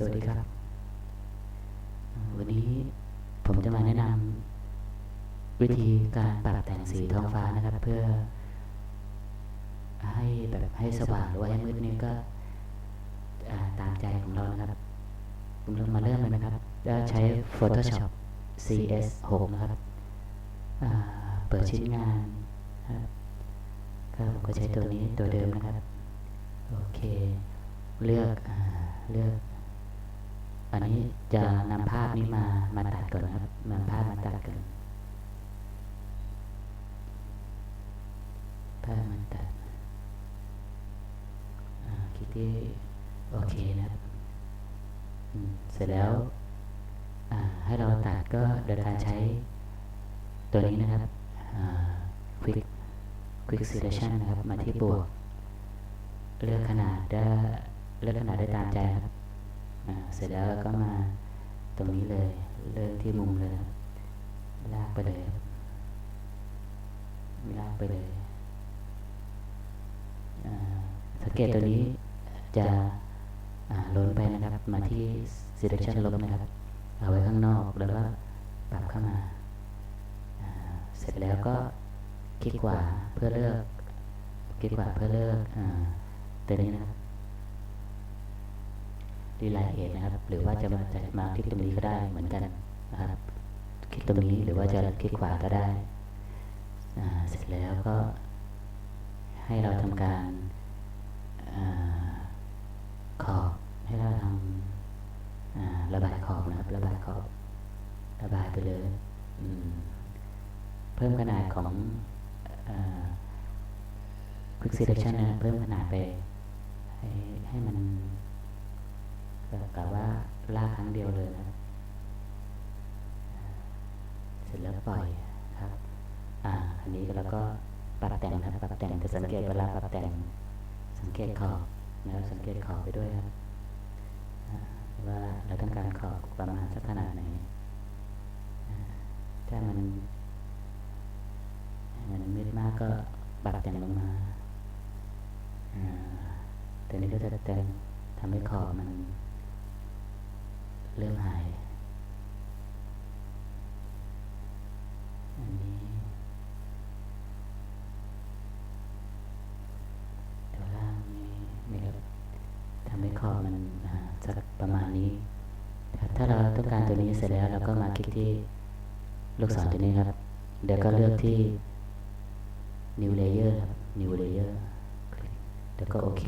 สวัสดีครับเอ่อวันนี้ผมจะมาแนะนำวิธีการปรับแต่งสีท้องฟ้านะครับ เพื่อ ให้แบบให้สว่างหรือว่าให้มืดนี่ก็อ่าตามใจของเรานะครับผมเรามาเริ่มเลยนะครับก็ใช้ Photoshop CS6 นะครับอ่าเปิดชิ้นงานนะครับก็ผมก็ใช้ตัวนี้ตัวเดิมนะครับ โอเค เลือกอ่าเลือก อันนี้จะนำภาพนี้มามาตัดก่อนครับนำภาพมาตัดก่อนภาพมาตัดอ่าคลิกที่โอเคนะครับเสร็จแล้วให้เราตัดก็โดยการใช้ตัวนี้นะครับ quick quick selection นะครับ มาที่บวก เลือกขนาดได้เลือกขนาดได้ตามใจครับ เสร็จแล้วเราก็มาตรงนี้เลยเลือกที่มุมเลย ลากไปเลยลากไปเลยสังเกตตัวนี้จะล้นไปนะครับ มาที่ selection ลบนะครับ เอาไว้ข้างนอกแล้วก็ปรับเข้ามา เสร็จแล้วก็คลิกขวาเพื่อเลือกคลิกขวาเพื่อเลือกอตัวนี้นะครับ ดีไลท์เอทนะครับ หรือว่าจะมาจะมาคลิกตรงนี้ก็ได้เหมือนกันนะครับคลิกตรงนี้หรือว่าจะคลิกขวาก็ได้เสร็จแล้วก็ให้เราทำการอขอบให้เราทำระบายขอบนะครับ ระบายขอบระบายไปเลยเพิ่มขนาดของอ่า Quick Selection นะเพิ่มขนาดไปให้ให้มัน แบบกับว่าลากครั้งเดียวเลยนะ เสร็จแล้วปล่อยครับ อ่าอันนี้เราก็ปรับแต่งนะครับปรับแต่งจะสังเกตเวลาปรับแต่ง สังเกตขอบนะครับสังเกตขอบไปด้วยครับว่าเราต้องการขอบประมาณสักขนาดไหนถ้ามันมันมืดมากก็ปรับแต่งลงมาอ่าตัวนี้ก็จะเต็มทำให้ขอบมัน เริ่มหาย อันนี้ตัวล่างนี้นี่ครับทำให้ขอมันสักประมาณนี้ครับถ้าเราต้องการตัวนี้เสร็จแล้วเราก็มาคลิกที่ลูกศรตัวนี้ครับ เดี๋ยวก็เลือกที่ new layer ครับ new layer คลิกแล้วก็โอเค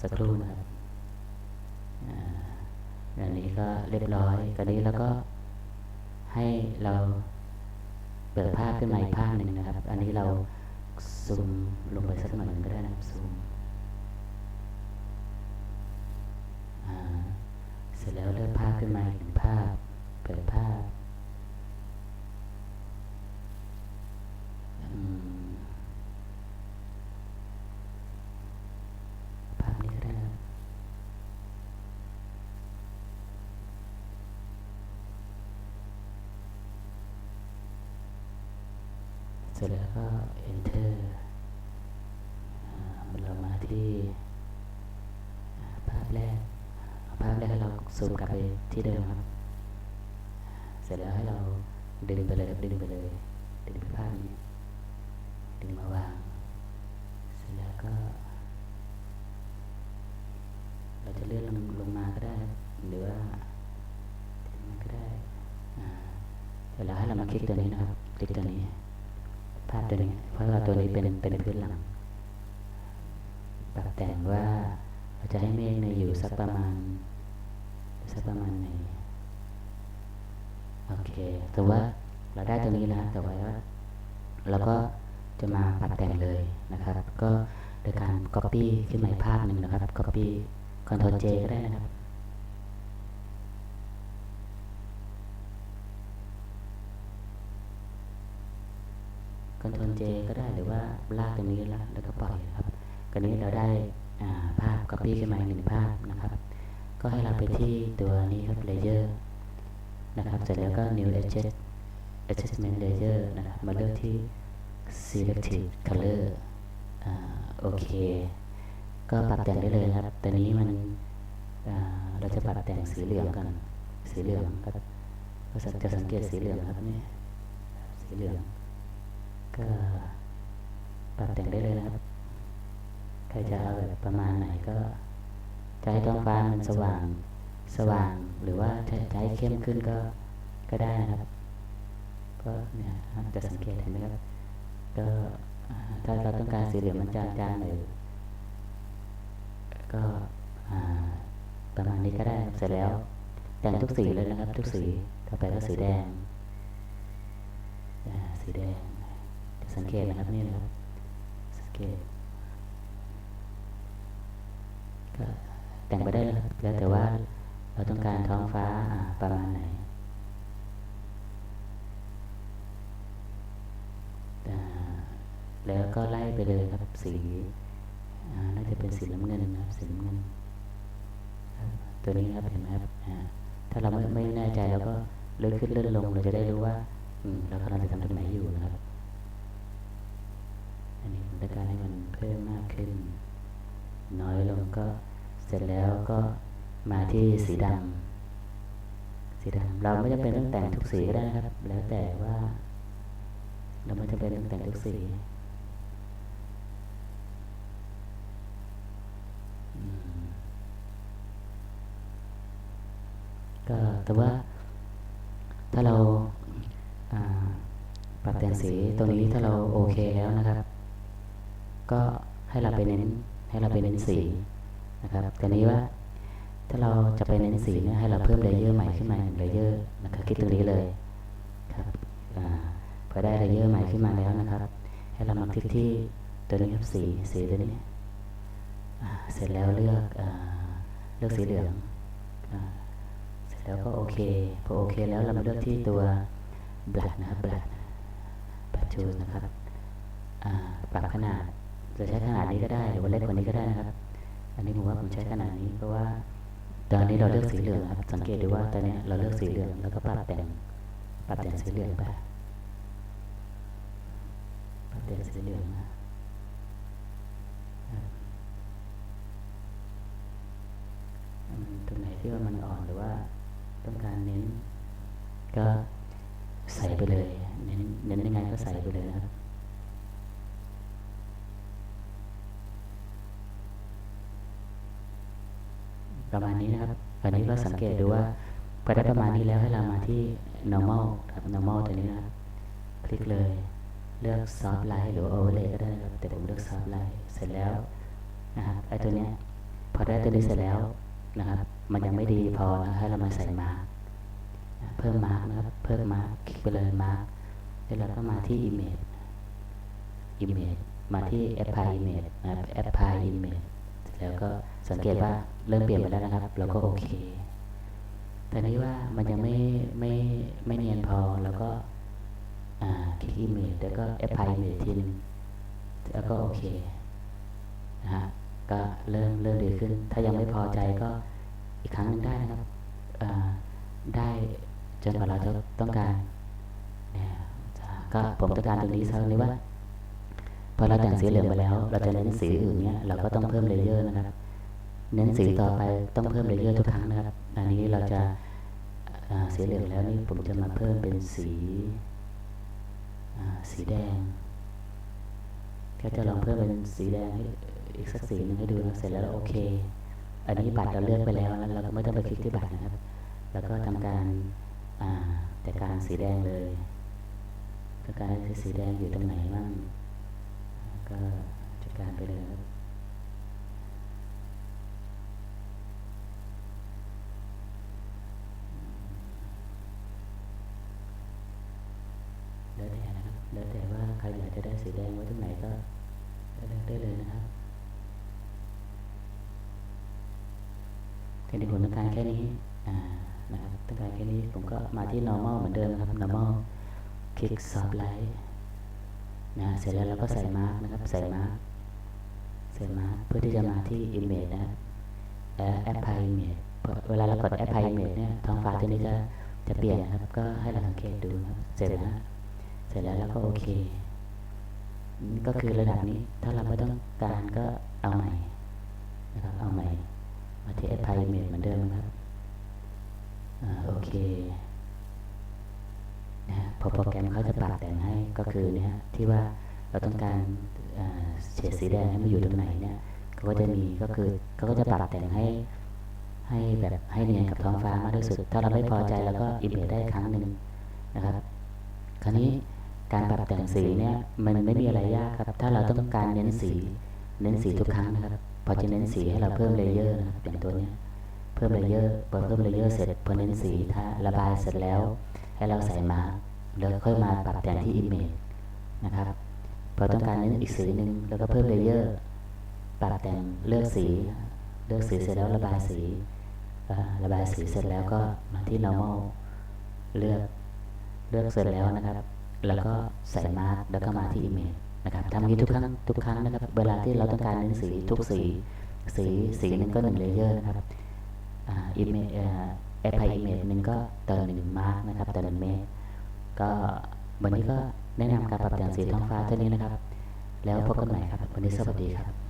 สักครู่นะครับ อ่าอันนี้ก็เรียบร้อยกันนี้แล้วก็ให้เราเปิดภาพขึ้นมาอีกภาพหนึ่งนะครับ อันนี้เราซูมลงไปสักหน่อยหนึ่งก็ได้นะครับซูมเสร็จแล้วเลือกภาพขึ้นมาอีกหนึ่งภาพ เปิดภาพอืม ภาพนี้ก็ได้นะครับเส ร็จแล้วก็ enter อ่าเรามาที่ภาพแรก ภาพแรกให้เราซูมกลับไปที่เดิมครับ เสร็จแล้วให้เราดึงไปเลยครับดึงไปเลย ดึงไปภาพนี้ ดึงมาวาง เสร็จแล้วก็ เราจะเลื่อนลงลงมาก็ได้ หรือว่ามันก็ได้อ่าเดี๋ยวเราให้เรามาคลิกตัวนี้นะครับ คลิกตัวนี้ ภาพตัวนี้เพราะว่าตัวนี้เป็นเป็นพื้นหลังปรับแต่งว่าเราจะให้เมฆเนี่ยอยู่สักประมาณ สักประมาณไหนโอเคแต่ว่าเราได้ตรงนี้แล้วแต่ว่าเราก็จะมาปรับแต่งเลยนะครับ ก็โดยการ copy ขึ้นมาภาพหนึ่งนะครับ copy Ctrl J ก็ได้นะครับ Ctrl J ก็ได้หรือว่าลากตรงนี้แล้วแล้วก็ปล่อยครับกรณีเราได้อ่าภาพ copy ขึ้นมาหนึ่งภาพนะครับ ก็ให้เราไปที่ตัวนี้ครับ layer นะครับ เสร็จแล้วก็ new adjust adjustment layer นะครับ มาเลือกที่ selective color โอเค ก็ปรับแต่งได้เลยครับตัวนี้มันเราจะปรับแต่งสีเหลืองกัน สีเหลืองก็ก็จะสังเกตสีเหลืองครับนี่ สีเหลือง ก็ปรับแต่งได้เลยนะครับ ใครจะเอาแบบประมาณไหนก็จะให้ท้องฟ้ามันสว่าง สว่าง หรือว่าจะจะให้เข้มขึ้นก็ ก็ได้นะครับ ก็เนี่ยจะสังเกตเห็นไหมครับ ก็ถ้าเราต้องการสีเหลืองมันจางๆหน่อยก็ประมาณนี้ก็ได้ครับเสร็จแล้ว แต่งทุกสีเลยนะครับ ทุกสี ต่อไปก็สีแดง สีแดง สังเกตนะครับนี่นะครับ สังเกตก็แต่งไปได้เลยครับแล้วแต่ว่าเราต้องการท้องฟ้าประมาณไหนแล้วก็ไล่ไปเลยครับสีน่าจะเป็นสีน้ำเงินนะครับสีน้ำเงินตัวนี้ครับเห็นไหมครับถ้าเราไม่ไม่แน่ใจเราก็เลื่อนขึ้นเลื่อนลงเราจะได้รู้ว่าอืมเรากำลังจะทำตรงไหนอยู่นะครับ อันนี้ผมต้องการให้มันเพิ่มมากขึ้น น้อยลงก็เสร็จแล้วก็มาที่สีดำสีดำเราไม่จำเป็นต้องแต่งทุกสีก็ได้ครับ แล้วแต่ว่า เราไม่จำเป็นต้องแต่งทุกสีก็แต่ว่าถ้าเราปรับแต่งสีตรงนี้ถ้าเราโอเคแล้วนะครับ ก็ให้เราไปเน้นให้เราไปเน้นสีนะครับแต่นี้ว่าถ้าเราจะไปเน้นสีเนี่ยให้เราเพิ่มเลเยอร์ใหม่ขึ้นมาหนึ่งเลเยอร์นะครับคลิกตรงนี้เลยครับอ่าพอได้เลเยอร์ใหม่ขึ้นมาแล้วนะครับ ให้เรามาคลิกที่ตัวนี้ครับสีสีตัวนี้เสร็จแล้วเลือกเลือกสีเหลืองเสร็จแล้วก็โอเคพอโอเคแล้วเรามาเลือกที่ตัว black นะครับ black black choose นะครับปรับขนาด จะใช้ขนาดนี้ก็ได้หรือว่าเล็กกว่านี้ก็ได้นะครับ อันนี้ผมว่าผมใช้ขนาดนี้เพราะว่าตอนนี้เราเลือกสีเหลืองครับ สังเกตดูว่าตอนนี้เราเลือกสีเหลืองแล้วก็ปรับแต่งปรับแต่งสีเหลืองไปปรับแต่งสีเหลืองนะตรงไหนที่ว่ามันอ่อนหรือว่าต้องการเน้น ก็ใส่ไปเลย เน้นเน้นยังไงก็ใส่ไปเลยนะครับ ประมาณนี้นะครับอันนี้ก็สังเกตดูว่าพอได้ประมาณนี้แล้วให้เรามาที่ normal ครับ normal ตัวนี้นะครับคลิกเลย เลือก soft light หรือ overlay ก็ได้นะครับแต่ผมเลือก soft light เสร็จแล้วนะครับไอ้ตัวเนี้ยพอได้ตัวนี้เสร็จแล้วนะครับ มันยังไม่ดีพอนะให้เรามาใส่มาเพิ่มมาร์กนะครับ เพิ่มมาร์กคลิกไปเลยมาร์กแล้วเราก็มาที่ image image มาที่ apply image นะครับ apply image แล้วก็สังเกตว่า เริ่มเปลี่ยนไปแล้วนะครับ เราก็โอเค แต่นี้ว่ามันยังไม่ไม่ไม่เนียนพอแล้วก็อ่าคลิก image แล้วก็ apply image ทีนึงแล้วก็โอเคนะฮะก็เริ่มเริ่มดีขึ้น ถ้ายังไม่พอใจก็อีกครั้งหนึงได้นะครับอ่าได้จนกว่าเราจะต้องการเนี่ยก็ผมต้องการตรงนี้สักนี้ว่าพอเราแต่งสีเหลืองไปแล้ว เราจะเน้นสีอื่นเนี่ยเราก็ต้องเพิ่มเลเยอร์นะครับ เน้นสีต่อไปต้องเพิ่มเลเยอร์ทุกครั้งนะครับ อันนี้เราจะสีเหลืองแล้วนี่ผมจะมาเพิ่มเป็นสีสีแดงก็จะลองเพิ่มเป็นสีแดงให้อีกสักสีหนึงให้ดูนะเสร็จแล้วโอเค อันนี้บัตรเราเลือกไปแล้วแล้วเราก็ไม่ต้องไปคลิกที่บัตรนะครับ แล้วก็ทำการอ่าจัดการสีแดงเลยต้องการสีแดงอยู่ตรงไหนบ้างก็จัดการไปเลยครับแล้วแต่นะครับ แล้วแต่ว่าใครอยากจะได้สีแดงไว้ตรงไหนก็เลือก ได้เลยนะครับทีนี้ผมต้องการแค่นี้อ่านะครับต้องการแค่นี้ผมก็มาที่ normal เหมือนเดิมครับ normal คลิก soft light นะเสร็จแล้วเราก็ใส่มาร์กนะครับ ใส่มาร์กใส่มาร์กเพื่อที่จะมาที่ image นะแอปพลาย image เวลาเรากด apply image เนี่ยท้องฟ้าตัวนี้จะจะเปลี่ยนนะครับ ก็ให้เราสังเกตดูครับ เสร็จแล้ว เสร็จแล้วเราก็โอเค ก็คือระดับนี้ ถ้าเราไม่ต้องการก็เอาใหม่นะครับเอาใหม่ มาเที่ apply image เหมือนเดิมครับอโอเคนะฮะพอโปรแกรมเขาจะปรับแต่งให้ก็คือเนี่ยที่ว่าเราต้องการเฉดสีแดงให้มันอยู่ตรงไหนเนี่ยเขาก็จะมีก็คือเขาก็จะปรับแต่งให้ให้แบบให้เนียนกับท้องฟ้ามากที่สุด ถ้าเราไม่พอใจเราก็อิมเมจได้ครั้งหนึ่งนะครับ คราวนี้ การปรับแต่งสีเนี่ยมันไม่มีอะไรยากครับ ถ้าเราต้องการเน้นสี เน้นสีทุกครั้งนะครับ พอจะเน้นสีให้เราเพิ่มเลเยอร์นะครับอย่างตัวเนี้ยเพิ่มเลเยอร์พอเพิ่มเลเยอร์เสร็จพอเน้นสีถ้าระบายเสร็จแล้ว ให้เราใส่มาร์กแล้วค่อยมาปรับแต่งที่อิมเมจนะครับพอต้องการเน้นอีกสีหนึ่งแล้วก็เพิ่มเลเยอร์ปรับแต่งเลือกสี เลือกสีเสร็จแล้วระบายสีระบายสีเสร็จแล้วก็มาที่ normal เลือกเลือกเสร็จแล้วนะครับ แล้วก็ใส่มาร์กแล้วก็มาที่อีเมลนะครับทำนี้ทุกครั้งทุกครั้งนะครับ เวลาที่เราต้องการเน้นสีทุกสี สีสีหนึ่งก็หนึ่งเลเยอร์นะครับอ่า image เอ่อ apply image หนึ่งก็ต่อหนึ่งมาร์กนะครับต่อหนึ่งเมลก็วันนี้ก็แนะนำการปรับแต่งสีท้องฟ้าเท่านี้นะครับ แล้วพบกันใหม่ครับ วันนี้สวัสดีครับ